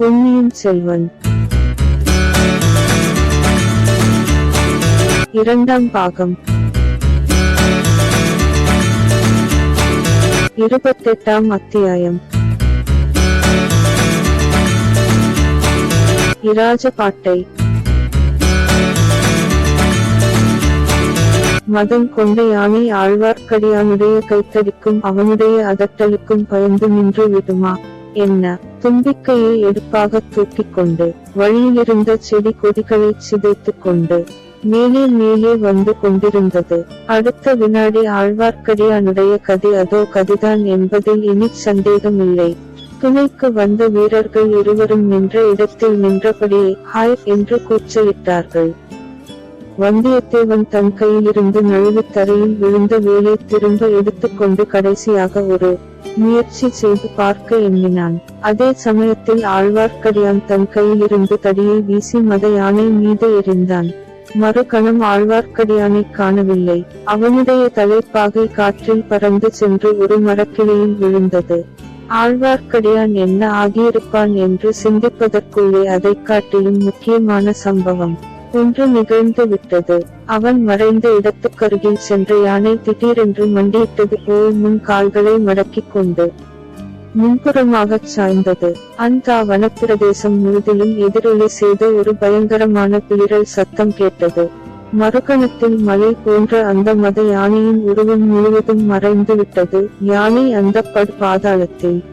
பொன்னியின் செல்வன். இரண்டாம் பாகம். இருபத்தெட்டாம் அத்தியாயம். இராஜபாட்டை. மதம் கொண்ட யானை ஆழ்வார்க்கடியானுடைய கைத்தடிக்கும் அவனுடைய அதட்டலுக்கும் பயந்து நின்று விடுமா? என்ன? தும்பிக்கையை எடுப்பாக தூக்கிக் கொண்டு வழியிலிருந்த செடி கொடிகளை சிதைத்துக் கொண்டு மேலே மேலே வந்து கொண்டிருந்தது. அடுத்த வினாடி ஆழ்வார்க்கடியானுடைய கதி அதோ கதிதான் என்பதில் இனி சந்தேகமில்லை. துணைக்கு வந்த வீரர்கள் இருவரும் நின்ற இடத்தில் நின்றபடியே ஹாய் என்று கூச்சலிட்டார்கள். வந்தியத்தேவன் தன் கையிலிருந்து நழுவித் தரையில் விழுந்த வேலை திரும்ப எடுத்துக்கொண்டு கடைசியாக ஒரு முயற்சி செய்து பார்க்க எண்ணினான். அதே சமயத்தில் ஆழ்வார்க்கடியான் தன் கையிலிருந்து தடியை வீசி மத யானை மீது எறிந்தான். மறுகணம் ஆழ்வார்க்கடியானை காணவில்லை. அவனுடைய தலைப்பாகை காற்றில் பறந்து சென்று ஒரு மரக்கிளையில் விழுந்தது. ஆழ்வார்க்கடியான் என்ன ஆகியிருப்பான் என்று சிந்திப்பதற்குள்ளே அதைக் காட்டிலும் முக்கியமான சம்பவம். ஒன்று நிகழ்ந்து விட்டது. அவன் மறைந்த இடத்துக்கருகில் சென்ற யானை திடீரென்று மண்டியிட்டது போல் முன் கால்களை மடக்கிக் கொண்டு முன்புறமாகச் சாய்ந்தது. அந்த வனப்பிரதேசம் முழுதிலும் எதிரொலி செய்த ஒரு பயங்கரமான பிளிரல் சத்தம் கேட்டது. மறுகணத்தில் மலை போன்ற அந்த மத யானையின் உருவம் முழுவதும் மறைந்து விட்டது. யானை அந்த பட் பாதாளத்தில்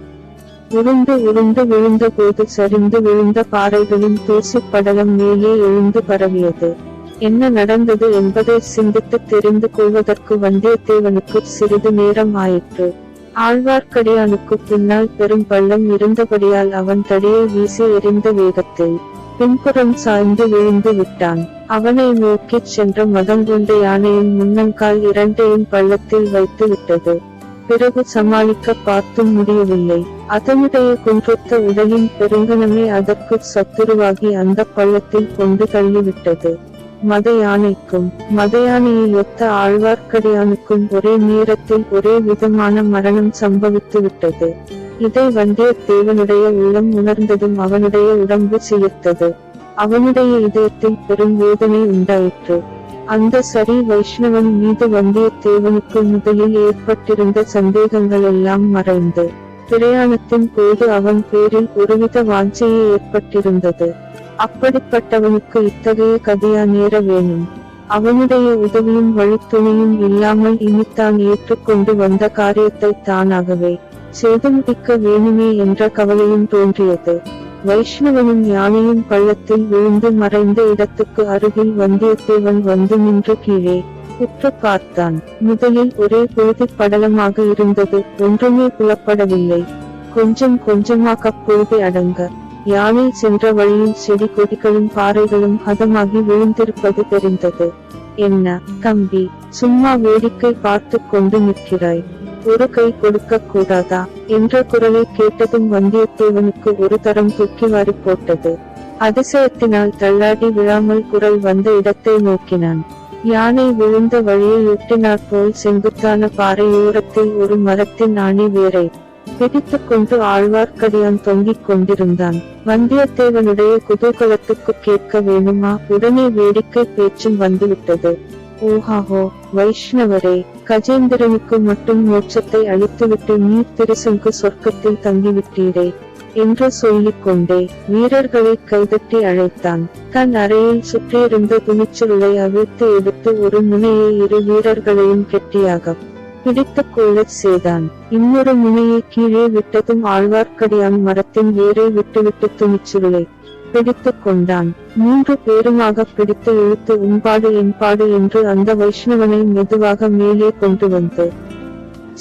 உருண்டு உருண்டு விழுந்த போது சரிந்து விழுந்த பாறைகளின் தூசிப் படலம் மேலே எழுந்து பரவியது. என்ன நடந்தது என்பதை சிந்தித்து தெரிந்து கொள்வதற்கு வந்தியத்தேவனுக்கு சிறிது நேரம் ஆயிற்று. ஆழ்வார்க்கடியானுக்கு பின்னால் பெரும் பள்ளம் இருந்தபடியால் அவன் தடியை வீசி எறிந்த வேகத்தில் பின்புறம் சாய்ந்து விழுந்து விட்டான். அவனை நோக்கிச் சென்ற மதங்கொண்ட யானையின் முன்னங்கால் இரண்டையும் பள்ளத்தில் வைத்து விட்டது. பிறகு சமாளிக்க பார்த்தும் முடியவில்லை. அதனுடைய குன்றொத்த உடலின் பெருங்கனமே அதற்கு சத்துருவாகி அந்த பள்ளத்தில் கொண்டு தள்ளிவிட்டது. மத யானைக்கும் மத யானையை ஒத்த ஆழ்வார்க்கடியானுக்கும் ஒரே நேரத்தில் ஒரே விதமான மரணம் சம்பவித்து விட்டது. இதை வந்தியத்தேவனுடைய உள்ளம் உணர்ந்ததும் அவனுடைய உடம்பு சிலிர்த்தது. அவனுடைய இதயத்தில் பெரும் வேதனை உண்டாயிற்று. அந்த சரி வைஷ்ணவன் மீது வந்தியத்தேவனுக்கு முதலில் ஏற்பட்டிருந்த சந்தேகங்கள் எல்லாம் மறைந்து பிரயாணத்தின் போது அவன் பேரில் ஒருவித வாஞ்சையே ஏற்பட்டிருந்தது. அப்படிப்பட்டவனுக்கு இத்தகைய கதையா நேர வேணும். அவனுடைய உதவியும் வழித்துணையும் இல்லாமல் இனித்தான் ஏற்றுக்கொண்டு வந்த காரியத்தை தானாகவே செய்து முடிக்க வேணுமே என்ற கவலையும் தோன்றியது. வைஷ்ணவனும் யானையும் பள்ளத்தில் விழுந்து மறைந்த இடத்துக்கு அருகில் வந்தியத்தேவன் வந்து நின்று கீழே உற்று பார்த்தான். முதலில் ஒரே பொழுது படலமாக இருந்தது ஒன்றுமே புலப்படவில்லை. கொஞ்சம் கொஞ்சமாக பொழுது அடங்க. யானை சென்ற வழியில் செடி கொடிகளும் பாறைகளும் ஹதமாகி விழுந்திருப்பது தெரிந்தது. என்ன தம்பி சும்மா வேடிக்கை பார்த்து கொண்டு நிற்கிறாய். ஒரு கை கொடுக்க கூடாதா என்ற குரலை கேட்டதும் வந்தியத்தேவனுக்கு ஒரு தரம் தூக்கி வாரி போட்டது. அதிசயத்தினால் தள்ளாடி விழாமல் குரல் வந்த இடத்தை நோக்கினான். யானை விழுந்த வழியை ஒட்டினாற்போல் செங்குத்தான பாறையோரத்தில் ஒரு மரத்தின் ஆணி வேரை பிடித்துக் கொண்டு ஆழ்வார்க்கடியான் தொங்கிக் கொண்டிருந்தான். வந்தியத்தேவனுடைய குதூகலத்துக்கு கேட்க வேணுமா? உடனே வேடிக்கை பேச்சும் வந்துவிட்டது. ஓஹாஹோ வைஷ்ணவரே கஜேந்திரனுக்கு மட்டும் மோட்சத்தை அளித்துவிட்டு நீர் திருசங்கு சொர்க்கத்தில் தங்கிவிட்டீரே என்று சொல்லிக் கொண்டே வீரர்களை கைதட்டி அழைத்தான். தன் அறையில் சுற்றியிருந்த துணிச்சுருளை அவிழ்த்து எடுத்து ஒரு முனையை இரு வீரர்களையும் கெட்டியாக பிடித்துக் கொள்ளச் செய்தான். இன்னொரு முனையை கீழே விட்டதும் ஆழ்வார்க்கடியான் மரத்தின் வேரை விட்டுவிட்டு துணிச்சுருளை பிடித்துக் கொண்டான். மூன்று பேருமாக பிடித்து இழுத்து உண்பாடு என்பாடு என்று அந்த வைஷ்ணவனை மெதுவாக மேலே கொண்டு வந்து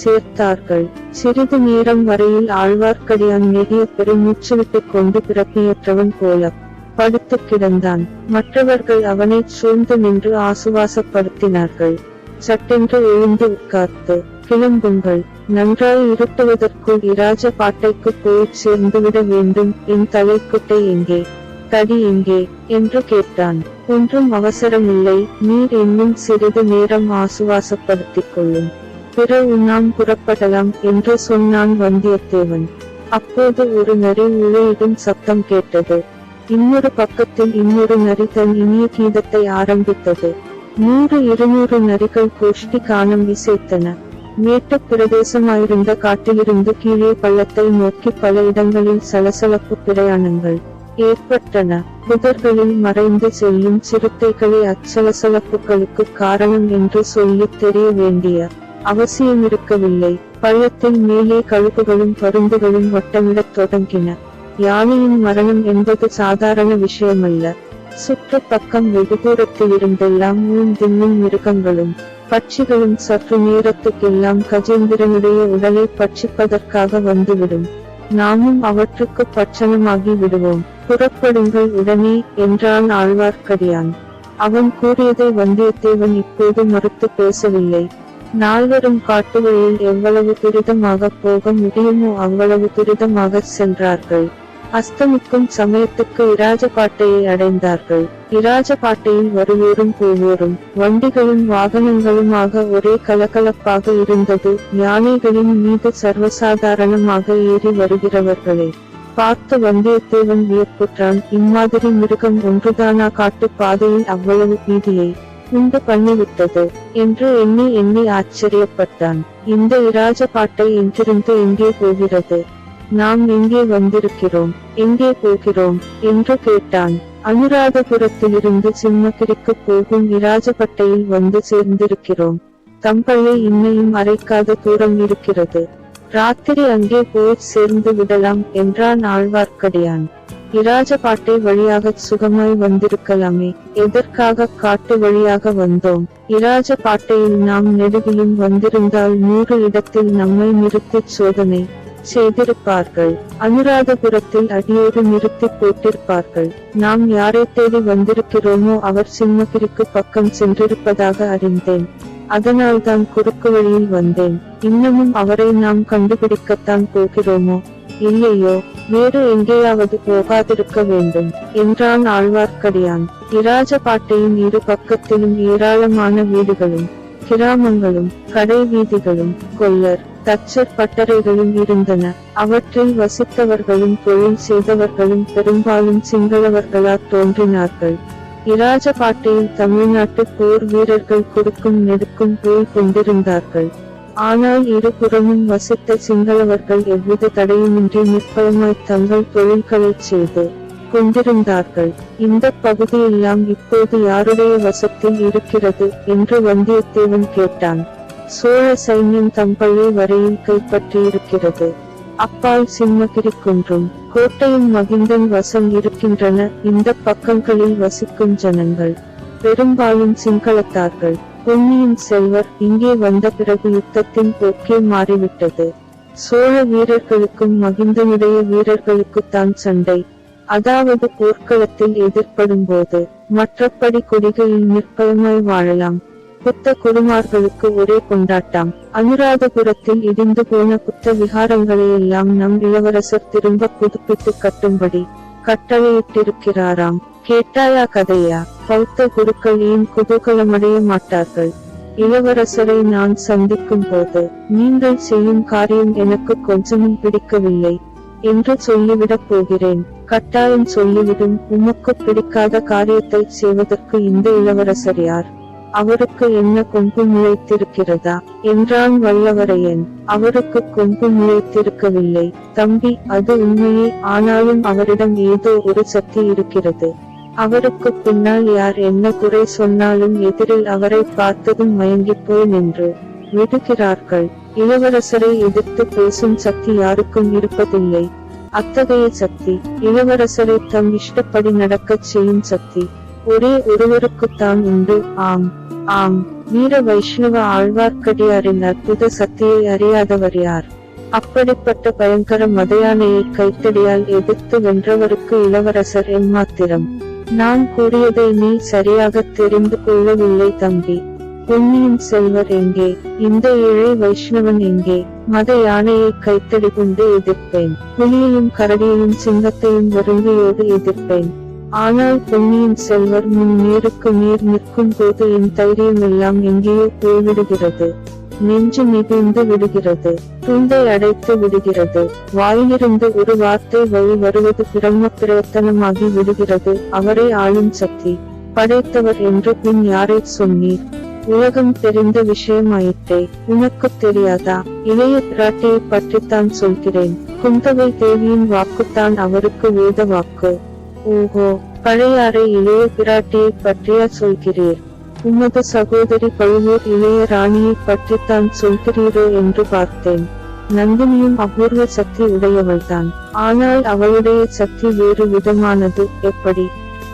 சேர்த்தார்கள். சிறிது நேரம் வரையில் ஆழ்வார்க்கடியான் நெடிய பெருமூச்சுவிட்டுக் கொண்டு பிறப்பியற்றவன் போல படுத்து கிடந்தான். மற்றவர்கள் அவனை சூழ்ந்து நின்று ஆசுவாசப்படுத்தினார்கள். சட்டென்று எழுந்து உட்கார்த்து கிளம்புங்கள். நன்றாய் இருட்டுவதற்குள் இராஜ பாட்டைக்கு போய் சேர்ந்துவிட வேண்டும். என் தலைக்குட்டை எங்கே? தடி எங்கே என்று கேட்டான். ஒன்றும் அவசரமில்லை நீர் இன்னும் சிறிது நேரம் ஆசுவாசப்படுத்திக் கொள்ளும் பிறகு நாம் புறப்படலாம் என்று சொன்னான் வந்தியத்தேவன். அப்போது ஒரு நரி உளையிடும் சத்தம் கேட்டது. இன்னொரு பக்கத்தில் இன்னொரு நரி தன் இனிய கீதத்தை ஆரம்பித்தது. நூறு இருநூறு நரிகள் கோஷ்டி காணம் இசைத்தன மேட்டுப் பிரதேசமாயிருந்த காட்டிலிருந்து கீழே பள்ளத்தை நோக்கி பல இடங்களில் சலசலப்பு பிரயாணங்கள். ஏற்பட்டன. புதர்களில் மறைந்து செல்லும் சிறுத்தைகளே அச்சலசலப்புகளுக்கு காரணம் என்று சொல்லித் தெரிய வேண்டிய அவசியமிருக்கவில்லை. பள்ளத்தில் மேலே கழுகுகளும் பருந்துகளும் வட்டமிடத் தொடங்கின. யானையின் மரணம் என்பது சாதாரண விஷயமல்ல. சுற்று பக்கம் வெகு தூரத்திலிருந்தெல்லாம் ஊன் தின்னும் மிருகங்களும் பட்சிகளும் சற்று நேரத்துக்கெல்லாம் கஜேந்திரனுடைய உடலை பட்சிப்பதற்காக வந்துவிடும். நாமும் அவற்றுக்கு பட்சணமாகி விடுவோம். புறப்படுங்கள் உடனே என்றான் ஆழ்வார்க்கடியான் அவன் கூறியதை வந்தியத்தேவன் இப்போது மறுத்து பேசவில்லை. நால்வரும் காட்டு வழியில் எவ்வளவு துரிதமாக போக முடியுமோ அவ்வளவு துரிதமாக சென்றார்கள். அஸ்தமிக்கும் சமயத்துக்கு இராஜபாட்டையை அடைந்தார்கள். இராஜபாட்டையில் வருவோரும் போவோரும் வண்டிகளும் வாகனங்களுமாக ஒரே கலகலப்பாக இருந்தது. யானைகளின் மீது சர்வசாதாரணமாக ஏறி வருகிறவர்களே. பார்த்த வந்தியத்தேவன் வியப்புற்றான். இம்மாதிரி மிருகம் ஒன்றுதானா காட்டு பாதையில் அவ்வளவு பீதியை உண்டு பண்ணிவிட்டது என்று எண்ணி எண்ணி ஆச்சரியப்பட்டான். இந்த இராஜபாட்டை என்றிருந்து எங்கே போகிறது? நாம் எங்கே வந்திருக்கிறோம்? எங்கே போகிறோம்? என்று கேட்டான். அனுராதபுரத்திலிருந்து சிம்மகிரிக்கு போகும் இராஜபட்டையில் வந்து சேர்ந்திருக்கிறோம். தம்பள்ளை இன்னையும் அரைக்காத தூரம் இருக்கிறது. ராத்திரி அங்கே போய் சேர்ந்து விடலாம் என்றான் ஆழ்வார்க்கடியான். இராஜபாட்டை வழியாக சுகமாய் வந்திருக்கலாமே. எதற்காக காட்டு வழியாக வந்தோம்? இராஜபாட்டையில் நாம் நெடுகிலும் வந்திருந்தால் நூறு இடத்தில் நம்மை நிறுத்திச் சோதனை. செய்திருப்பார்கள். அனுராதபுரத்தில் அடியோடு நிறுத்தி போட்டிருப்பார்கள். நாம் யாரை தேடி வந்திருக்கிறோமோ அவர் சிம்மகிரிக்கு பக்கம் சென்றிருப்பதாக அறிந்தேன். அதனால்தான் குறுக்கு வழியில் வந்தேன். இன்னமும் அவரை நாம் கண்டுபிடிக்கத்தான் போகிறோமோ? இல்லையோ வேறு எங்கேயாவது போகாதிருக்க வேண்டும் என்றான் ஆழ்வார்க்கடியான். இராஜபாட்டையின் இரு பக்கத்திலும் ஏராளமான வீடுகளும் கிராமங்களும் கடை வீதிகளும் கொல்லர் தச்சர் பட்டறைகளும் இருந்தன. அவற்றில் வசித்தவர்களும் தொழில் செய்தவர்களும் பெரும்பாலும் சிங்களவர்களாத் தோன்றினார்கள். இராஜபாட்டையில் தமிழ்நாட்டு போர் வீரர்கள் கொடுக்கும் நெடுக்கும் போய் கொண்டிருந்தார்கள். ஆனால் இருபுறமும் வசித்த சிங்களவர்கள் எவ்வித தடையுமின்றி நிற்பயமாய் தங்கள் தொழில்களைச் செய்து கொண்டிருந்தார்கள். இந்த பகுதியெல்லாம் இப்போது யாருடைய வசத்தில் இருக்கிறது? என்று வந்தியத்தேவன் கேட்டான். சோழ சைன்யம் தம்பழை வரையில் கைப்பற்றியிருக்கிறது. அப்பால் சிம்மகிரி குன்றும் கோட்டையும் மகிந்தன் வசம் இருக்கின்றன. இந்த பக்கங்களில் வசிக்கும் ஜனங்கள் பெரும்பாலும் சிங்களத்தார்கள். பொன்னியின் செல்வர் இங்கே வந்த பிறகு யுத்தத்தின் போக்கே மாறிவிட்டது. சோழ வீரர்களுக்கும் மகிந்தனுடைய வீரர்களுக்குத்தான் சண்டை. அதாவது போர்க்களத்தில் எதிர்ப்படும் போது மற்றபடி கொடிகையில் நிற்பயமாய் வாழலாம். புத்த குருமார்களுக்கு ஒரே கொண்டாட்டம். அனுராதபுரத்தில் இடிந்து போன புத்த விகாரங்களையெல்லாம் நம் இளவரசர் திரும்ப புதுப்பித்து கட்டும்படி கட்டளையிட்டிருக்கிறாராம். கேட்டாயா கதையா? பௌத்த குருக்கள் ஏன் குதூகலமடைய மாட்டார்கள்? இளவரசரை நான் சந்திக்கும் போது நீங்கள் செய்யும் காரியம் எனக்கு கொஞ்சமும் பிடிக்கவில்லை. என்று சொல்லிவிடப் போகிறேன். கட்டாயம் சொல்லிவிடும். உமக்கு பிடிக்காத காரியத்தை செய்வதற்கு இந்த இளவரசர் யார்? அவருக்கு என்ன கொம்பு முளைத்திருக்கிறதா? என்றான் வல்லவரையன். அவருக்கு கொம்பு முளைத்திருக்கவில்லை. தம்பி அது உண்மையே. ஆனாலும் அவரிடம் ஏதோ ஒரு சக்தி இருக்கிறது. அவருக்கு பின்னால் யார் என்ன குறை சொன்னாலும் எதிரில் அவரை பார்த்ததும் மயங்கிப் போய் நின்று விடுகிறார்கள். இளவரசரை எதிர்த்து பேசும் சக்தி யாருக்கும் இருப்பதில்லை. அத்தகைய சக்தி இளவரசரை தம் இஷ்டப்படி நடக்கச் செய்யும் சக்தி. ஒரே ஒருவருக்குத்தான் உண்டு. ஆம் ஆம். வீர வைஷ்ணவ ஆழ்வார்க்கடியாரின் அற்புத சக்தியை அறியாதவர் யார்? அப்படிப்பட்ட பயங்கர மதையானையை கைத்தடியால் எதிர்த்து வென்றவருக்கு இளவரசர் எம்மாத்திரம். நான் கூறியதை நீ சரியாக தெரிந்து கொள்ளவில்லை தம்பி. பொன்னியின் செல்வர் எங்கே? இந்த ஏழை வைஷ்ணவன் எங்கே? மத யானையை கைத்தடி கொண்டு எதிர்ப்பேன். புலியையும் கரடியையும் சிங்கத்தையும் வருங்கையோடு எதிர்ப்பேன். ஆனால் பொன்னியின் செல்வர் முன் நேருக்கு நேர் நிற்கும் போது என் தைரியம் எல்லாம் எங்கேயோ போய்விடுகிறது. நெஞ்சு மிகுந்து விடுகிறது. துண்டை அடைத்து விடுகிறது. வாயிலிருந்து ஒரு வார்த்தை வழி வருவது பிரம்ம பிரயத்தனமாகி விடுகிறது. அவரை ஆளும் சக்தி. படைத்தவர் என்று பின் யாரை சொன்னீர்? உலகம் தெரிந்த விஷயமாயிற்றே. உனக்கு தெரியாதா? இளைய பிராட்டியை பற்றித்தான் சொல்கிறேன். குந்தவை தேவியின் வாக்குத்தான் அவருக்கு வேத வாக்கு. ஓஹோ பழையாறை இளைய பிராட்டியை பற்றியா சொல்கிறீர்? உமது சகோதரி பழுவூர் இளைய ராணியை பற்றித்தான் சொல்கிறீரோ என்று பார்த்தேன். நந்தினியும் அபூர்வ சக்தி உடையவள்தான். ஆனால் அவளுடைய சக்தி வேறு விதமானது. எப்படி?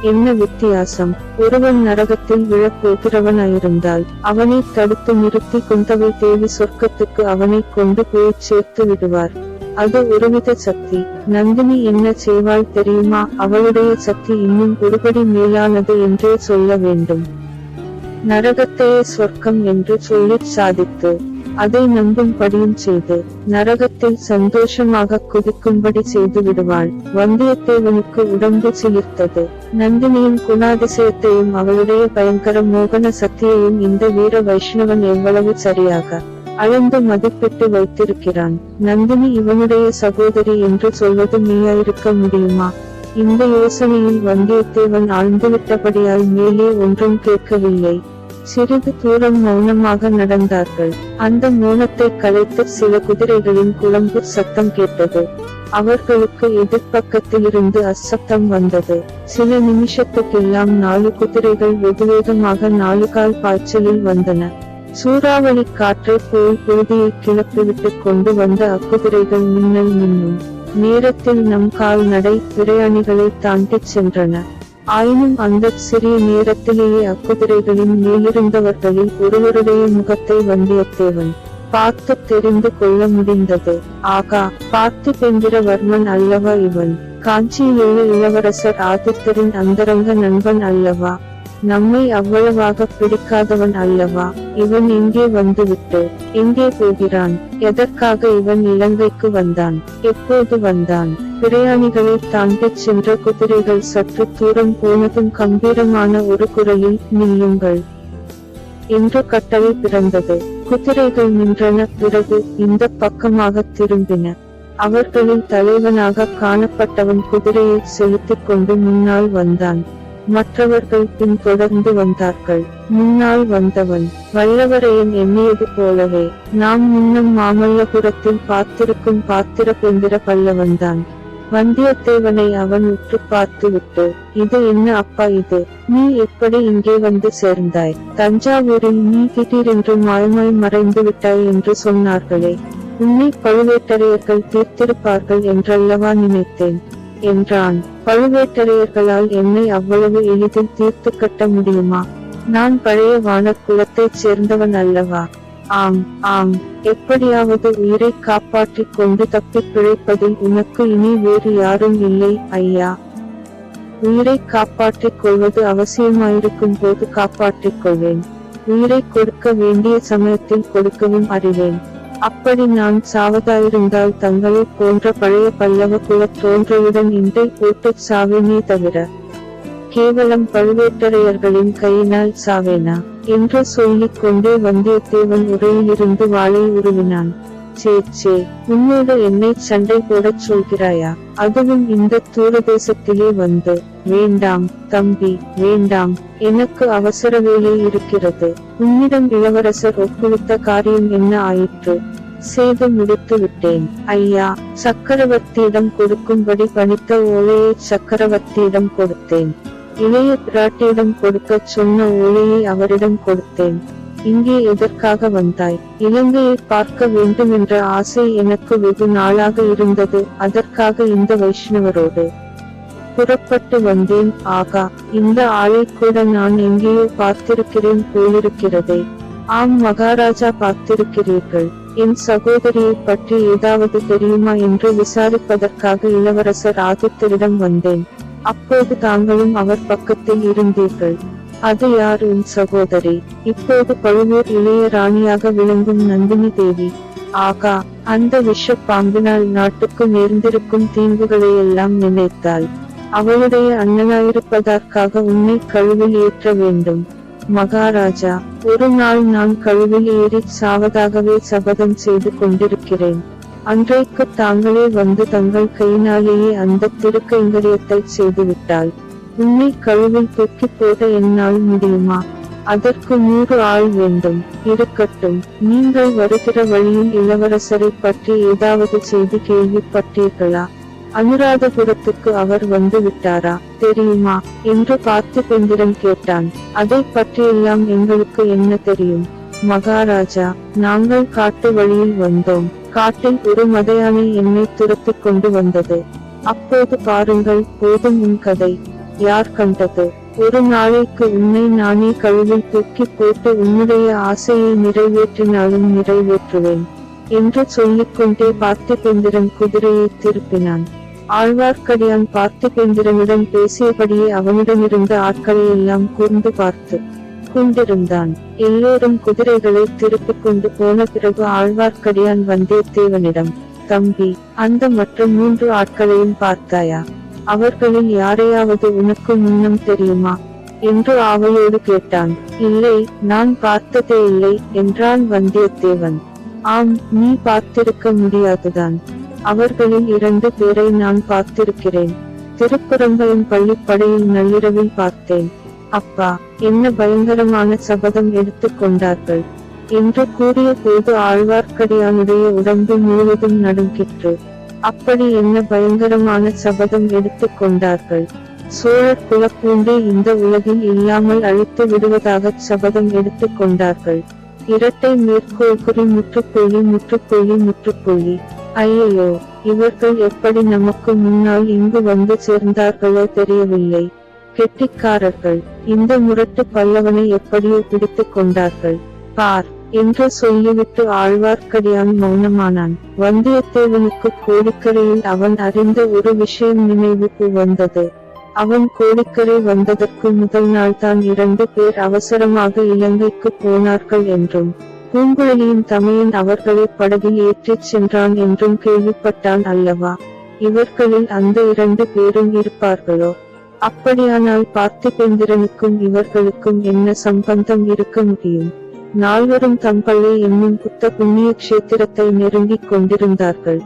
என்ன வித்தியாசம்? ஒருவன் நரகத்தில் விழப்போகிறவனாயிருந்தால் அவனை தடுத்து நிறுத்தி குந்தவை தேவி சொர்க்கத்துக்கு அவனை கொண்டு போய் சேர்த்து விடுவார். அது ஒருவித சக்தி. நந்தினி என்ன செய்வாள் தெரியுமா? அவளுடைய சக்தி இன்னும் ஒருபடி மேலானது என்றே சொல்ல வேண்டும். நரகத்தையே சொர்க்கம் என்று சொல்லிச் சாதித்து அதை நம்பும்படியும் செய்து நரகத்தில் சந்தோஷமாக குதிக்கும்படி செய்து விடுவாள். வந்தியத்தேவனுக்கு உடம்பு சிலிர்த்தது. நந்தினியின் குணாதிசயத்தையும் அவளுடைய பயங்கர மோகன சக்தியையும் இந்த வீர வைஷ்ணவன் எவ்வளவு சரியாக அளந்து மதிப்பிட்டு வைத்திருக்கிறான். நந்தினி இவனுடைய சகோதரி என்று சொல்வது நீயாயிருக்க முடியுமா? இந்த யோசனையில் வந்தியத்தேவன் ஆழ்ந்துவிட்டபடியால் மேலே ஒன்றும் கேட்கவில்லை. சிறிது தூரம் மௌனமாக நடந்தார்கள். அந்த மௌனத்தை கலைத்து சில குதிரைகளின் குழம்பு சத்தம் கேட்டது. அவர்களுக்கு எதிர்ப்பக்கத்திலிருந்து அசத்தம் வந்தது. சில நிமிஷத்துக்கெல்லாம் நாலு குதிரைகள் வெகுவேகமாக நாலு கால் பாய்ச்சலில் வந்தன. சூறாவளி காற்றை போல் புழுதியை கிளப்பிவிட்டுக் கொண்டு வந்த அக்குதிரைகள் மின்னல் மின்னும். நேரத்தில் நம் கால் நடை பிரயாணிகளை தாண்டிச் சென்றன. ஆயினும் அந்த சிறிய நேரத்திலேயே அக்குதிரைகளின் மேலிருந்தவர்களில் ஒருவருடைய முகத்தை வந்தியத்தேவன் பார்த்து தெரிந்து கொள்ள முடிந்தது. ஆகா பார்த்து வர்மன் அல்லவா இவன்? காஞ்சியிலுள்ள இளவரசர் ஆதித்தரின் அந்தரங்க நண்பன் அல்லவா? நம்மை அவ்வளவாக பிடிக்காதவன் அல்லவா? இவன் எங்கே வந்துவிட்டு எங்கே போகிறான்? எதற்காக இவன் இலங்கைக்கு வந்தான்? எப்போது வந்தான்? பிரயாணிகளை தாண்டிச் சென்ற குதிரைகள் சற்று தூரம் போனதும் கம்பீரமான ஒரு குரலில் நில்லுங்கள். என்று கட்டளை பிறந்தது. குதிரைகள் நின்றன பிறகு இந்த பக்கமாக திரும்பின. அவர்களில் தலைவனாக காணப்பட்டவன் குதிரையை செலுத்திக் கொண்டு முன்னால் வந்தான். மற்றவர்கள் பின் தொடர்ந்து வந்தார்கள். முன்னால் வந்தவன் வல்லவரையன் எண்ணியது போலவே நாம் முன்னம் மாமல்லபுரத்தில் பார்த்திருக்கும் பாத்திர பெந்திர பல்லவன்தான். வந்தியத்தேவனை அவன் உற்று பார்த்துவிட்டு இது என்ன அப்பா இது? நீ எப்படி இங்கே வந்து சேர்ந்தாய்? தஞ்சாவூரில் நீ திடீரென்று மாயமாய் மறைந்து விட்டாய் என்று சொன்னார்களே. உன்னை பழுவேட்டரையர்கள் தீர்த்திருப்பார்கள் என்றல்லவா நினைத்தேன். என்றான். பழுவேட்டரையர்களால் என்னை அவ்வளவு எளிதில் தீர்த்து கட்ட முடியுமா? நான் பழைய வான குலத்தைச் சேர்ந்தவன் அல்லவா? ஆம் ஆம். எப்படியாவது உயிரை காப்பாற்றிக் கொண்டு தப்பிப் பிழைப்பதில் உனக்கு இனி வேறு யாரும் இல்லை ஐயா. உயிரை காப்பாற்றிக் கொள்வது அவசியமாயிருக்கும் போது காப்பாற்றிக் கொள்வேன். உயிரை கொடுக்க வேண்டிய சமயத்தில் கொடுக்கவும் அறிவேன். அப்படி நான் சாவதாயிருந்தால் தங்களைப் போன்ற பழைய பல்லவ குலத் தோன்றையுடன் இன்றை போட்டுச் சாவேனே தவிர கேவலம் பழுவேட்டரையர்களின் கையினால் சாவேனா? என்று சொல்லிக் கொண்டே வந்தியத்தேவன் உரையிலிருந்து வாளை உருவினான். சே சே உன்னோடு என்னை சண்டை போடச் சொல்கிறாயா? அதுவும் இந்த தூரதேசத்திலே வந்து வேண்டாம் தம்பி வேண்டாம் எனக்கு அவசர வேலை இருக்கிறது. உன்னிடம் இளவரசர் ஒப்புவித்த காரியம் என்ன ஆயிற்று? செய்து முடித்து விட்டேன். ஐயா சக்கரவர்த்தியிடம் கொடுக்கும்படி பணித்த ஓலையை சக்கரவர்த்தியிடம் கொடுத்தேன். இளைய பிராட்டியிடம் கொடுக்கச் சொன்ன ஓலையை அவரிடம் கொடுத்தேன். இங்கே எதற்காக வந்தாய்? இலங்கையை பார்க்க வேண்டுமென்ற ஆசை எனக்கு வெகு நாளாக இருந்தது அதற்காக இந்த வைஷ்ணவரோடு புறப்பட்டு வந்தேன். ஆகா இந்த ஆளை கூட நான் எங்கேயோ பார்த்திருக்கிறேன் போலிருக்கிறதே. ஆம் மகாராஜா பார்த்திருக்கிறீர்கள். என் சகோதரியை பற்றி ஏதாவது தெரியுமா என்று விசாரிப்பதற்காக இளவரசர் ஆதித்தரிடம் வந்தேன். அப்போது தாங்களும் அவர் பக்கத்தில் இருந்தீர்கள். அது யார் உன் சகோதரி? இப்போது பழுவூர் இளைய ராணியாக விளங்கும் நந்தினி தேவி. ஆகா அந்த விஷ பாம்பினால் நாட்டுக்கு நேர்ந்திருக்கும் தீங்குகளை எல்லாம் நினைத்தாள். அவளுடைய அண்ணனாயிருப்பதற்காக உன்னை கழுவில் ஏற்ற வேண்டும். மகாராஜா ஒரு நாள் நான் கழுவில் ஏறிச் சாவதாகவே சபதம் செய்து கொண்டிருக்கிறேன். அன்றைக்கு தாங்களே வந்து தங்கள் கையினாலேயே அந்த திருக்கைங்கரியத்தை செய்துவிட்டாள். உன்னை கழுவில் தூக்கி போட என்னால் முடியுமா? அதற்கு நூறு ஆள் வேண்டும். இருக்கட்டும் நீங்கள் வருகிற வழியில் இளவரசரை பற்றி ஏதாவது செய்தி கேள்விப்பட்டீர்களா? அனுராதபுரத்துக்கு அவர் வந்து விட்டாரா? தெரியுமா? என்று பார்த்திபேந்திரன் கேட்டான். அதை பற்றியெல்லாம் எங்களுக்கு என்ன தெரியும்? மகாராஜா நாங்கள் காட்டு வழியில் வந்தோம். காட்டில் ஒரு மதையானை என்னை துரத்திக் கொண்டு வந்தது. அப்போது பாருங்கள் போதும் உன் கதை. யார் கண்டது? ஒரு நாளைக்கு உன்னை நானே கழுவில் தூக்கி போட்டு உன்னுடைய ஆசையை நிறைவேற்றினாலும் நிறைவேற்றுவேன் என்று சொல்லிக்கொண்டே பார்த்திபேந்திரன் குதிரையை திருப்பினான். ஆழ்வார்க்கடியான் பார்த்திபேந்திரனுடன் பேசியபடியே அவனிடமிருந்த ஆட்களை எல்லாம் கூர்ந்து பார்த்து கொண்டிருந்தான். எல்லோரும் குதிரைகளை திருப்பிக் கொண்டு போன பிறகு ஆழ்வார்க்கடியான் வந்தியத்தேவனிடம் தம்பி அந்த மற்ற மூன்று ஆட்களையும் பார்த்தாயா? அவர்களில் யாரையாவது உனக்கு முன்னம் தெரியுமா? என்று ஆவலோடு கேட்டான். இல்லை நான் பார்த்ததே இல்லை என்றான் வந்தியத்தேவன். ஆம் நீ பார்த்திருக்க முடியாதுதான். அவர்களில் இரண்டு பேரை நான் பார்த்திருக்கிறேன். திருப்புறம்பயம் பள்ளிப்படையில் நள்ளிரவில் பார்த்தேன். அப்பா என்ன பயங்கரமான சபதம் எடுத்துக் கொண்டார்கள். என்று கூறிய போது ஆழ்வார்க்கடியானுடைய உடம்பு முழுவதும் நடுங்கிற்று. அப்படி என்ன பயங்கரமான சபதம் எடுத்துக் கொண்டார்கள். சோழர் குலப்பூண்டை இந்த உலகில் இல்லாமல் அழித்து விடுவதாகச் சபதம் எடுத்துக் கொண்டார்கள். இரட்டை மேற்கோள் குறி முற்றுப்புள்ளி முற்றுப்புள்ளி முற்றுப்புள்ளி. ஐயையோ இவர்கள் எப்படி நமக்கு முன்னால் இங்கு வந்து சேர்ந்தார்களோ தெரியவில்லை. கெட்டிக்காரர்கள் இந்த முரட்டு பல்லவனை எப்படியோ பிடித்துக் கொண்டார்கள். பார். என்று சொல்லிவிட்டு ஆழ்வார்க்கடியான் மௌனமானான். வந்தியத்தேவனுக்கு கோடிக்கரையில் அவன் அறிந்த ஒரு விஷயம் நினைவுக்கு வந்தது. அவன் கோடிக்கரை வந்ததற்கு முதல் நாள் தான் இரண்டு பேர் அவசரமாக இலங்கைக்கு போனார்கள் என்றும் பூங்குழலியின் தமையன் அவர்களை படகில் ஏற்றிச் சென்றான் என்றும் கேள்விப்பட்டான் அல்லவா? இவர்களில் அந்த இரண்டு பேரும் இருப்பார்களோ? அப்படியானால் பார்த்திபேந்திரனுக்கும் இவர்களுக்கும் என்ன சம்பந்தம் இருக்க முடியும்? நால்வரும் தம்பள்ளை என்னும் புத்த புண்ணிய கஷேத்திரத்தை நெருங்கிக் கொண்டிருந்தார்கள்.